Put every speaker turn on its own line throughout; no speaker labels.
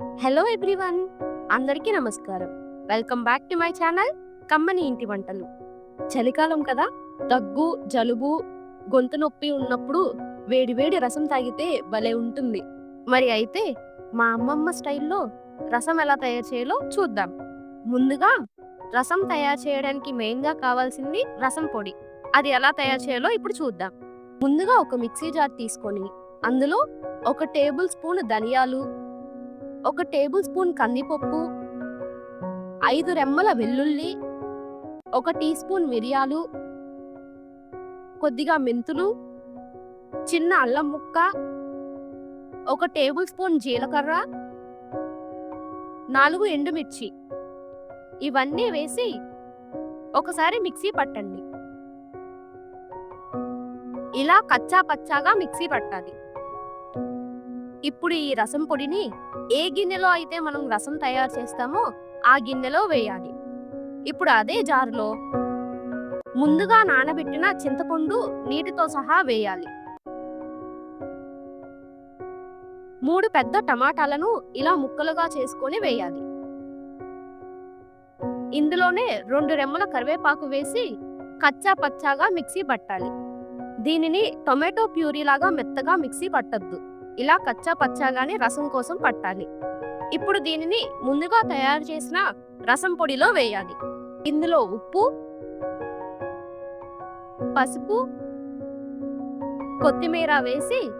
Hello everyone అందరికీ నమస్కారం. Welcome back to my channel కమ్మని ఇంటి వంటలు. చలికాలం కదా దగ్గు జలుబు గొంతు నొప్పి ఉన్నప్పుడు వేడి వేడి రసం తాగితే భలే ఉంటుంది. మరి అయితే మా అమ్మమ్మ స్టైల్లో రసం ఎలా తయారు చేయాలో చూద్దాం. ముందుగా రసం తయారు చేయడానికి మెయిన్గా కావాల్సింది రసం పొడి. అది ఎలా తయారు చేయాలో ఇప్పుడు చూద్దాం. ముందుగా ఒక మిక్సీ జార్ తీసుకొని అందులో ఒక టేబుల్ స్పూన్ ధనియాలు ఒక టేబుల్ స్పూన్ కందిపప్పు ఐదు రెమ్మల వెల్లుల్లి ఒక టీ స్పూన్ మిరియాలు కొద్దిగా మెంతులు చిన్న అల్లం ముక్క ఒక టేబుల్ స్పూన్ జీలకర్ర నాలుగు ఎండుమిర్చి. ఇవన్నీ వేసి ఒకసారి మిక్సీ పట్టండి. ఇలా కచ్చా పచ్చాగా మిక్సీ పట్టాలి. ఇప్పుడు ఈ రసం పొడిని ఏ గిన్నెలో అయితే మనం రసం తయారు చేస్తామో ఆ గిన్నెలో వేయాలి. ఇప్పుడు అదే జారులో ముందుగా నానబెట్టిన చింతపండు నీటితో సహా వేయాలి. మూడు పెద్ద టమాటాలను ఇలా ముక్కలుగా చేసుకొని వేయాలి. ఇందులోనే రెండు రెమ్మల కరివేపాకు వేసి కచ్చా పచ్చాగా మిక్సీ పట్టాలి. దీనిని టొమాటో ప్యూరీ లాగా మెత్తగా మిక్సీ పట్టద్దు. ఇలా కచ్చా పచ్చాగానే రసం కోసం పట్టాలి. ఇప్పుడు దీనిని ముందుగా తయారు చేసిన రసం పొడిలో వేయాలి. ఇందులో ఉప్పు పసుపు కొత్తిమీర వేసి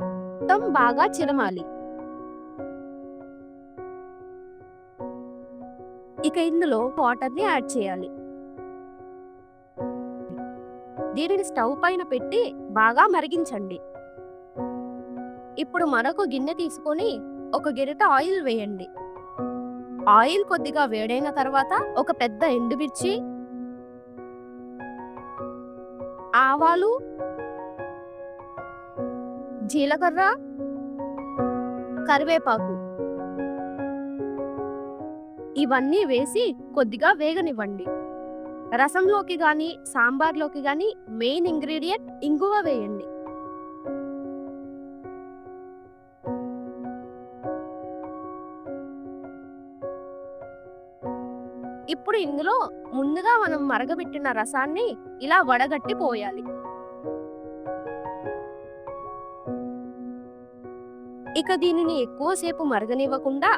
మొత్తం బాగా చిరమాలి. ఇక ఇందులో వాటర్ని యాడ్ చేయాలి. దీనిని స్టవ్ పైన పెట్టి బాగా మరిగించండి. ఇప్పుడు మరొక గిన్నె తీసుకొని ఒక గిరిట ఆయిల్ వేయండి. ఆయిల్ కొద్దిగా వేడైన తర్వాత ఒక పెద్ద ఎండుమిర్చి ఆవాలు జీలకర్ర కరివేపాకు ఇవన్నీ వేసి కొద్దిగా వేగనివ్వండి. రసంలోకి గాని సాంబార్లోకి గాని మెయిన్ ఇంగ్రీడియంట్ ఇంగువ వేయండి. ఇప్పుడు ఇందులో ముందుగా మనం మరగబెట్టిన రసాన్ని ఇలా వడగట్టి పోయాలి. ఇక దీనిని ఎక్కువసేపు మరగనివ్వకుండా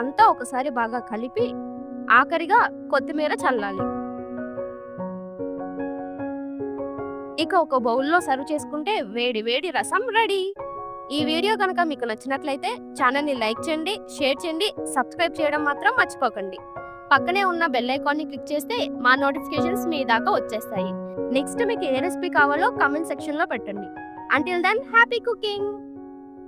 అంతా ఒకసారి బాగా కలిపి ఆఖరిగా కొత్తిమీర చల్లాలి. ఇక ఒక బౌల్లో సర్వ్ చేసుకుంటే వేడి వేడి రసం రెడీ. ఈ వీడియో కనుక మీకు నచ్చినట్లయితే ఛానల్ని లైక్ చేయండి షేర్ చేయండి సబ్స్క్రైబ్ చేయడం మాత్రం మర్చిపోకండి. పక్కనే ఉన్న బెల్ ఐకాన్ని క్లిక్ చేస్తే మా నోటిఫికేషన్స్ మీ దాకా వచ్చేస్తాయి. నెక్స్ట్ మీకు ఏ రెసిపీ కావాలో కమెంట్ సెక్షన్లో పెట్టండి. Until then happy cooking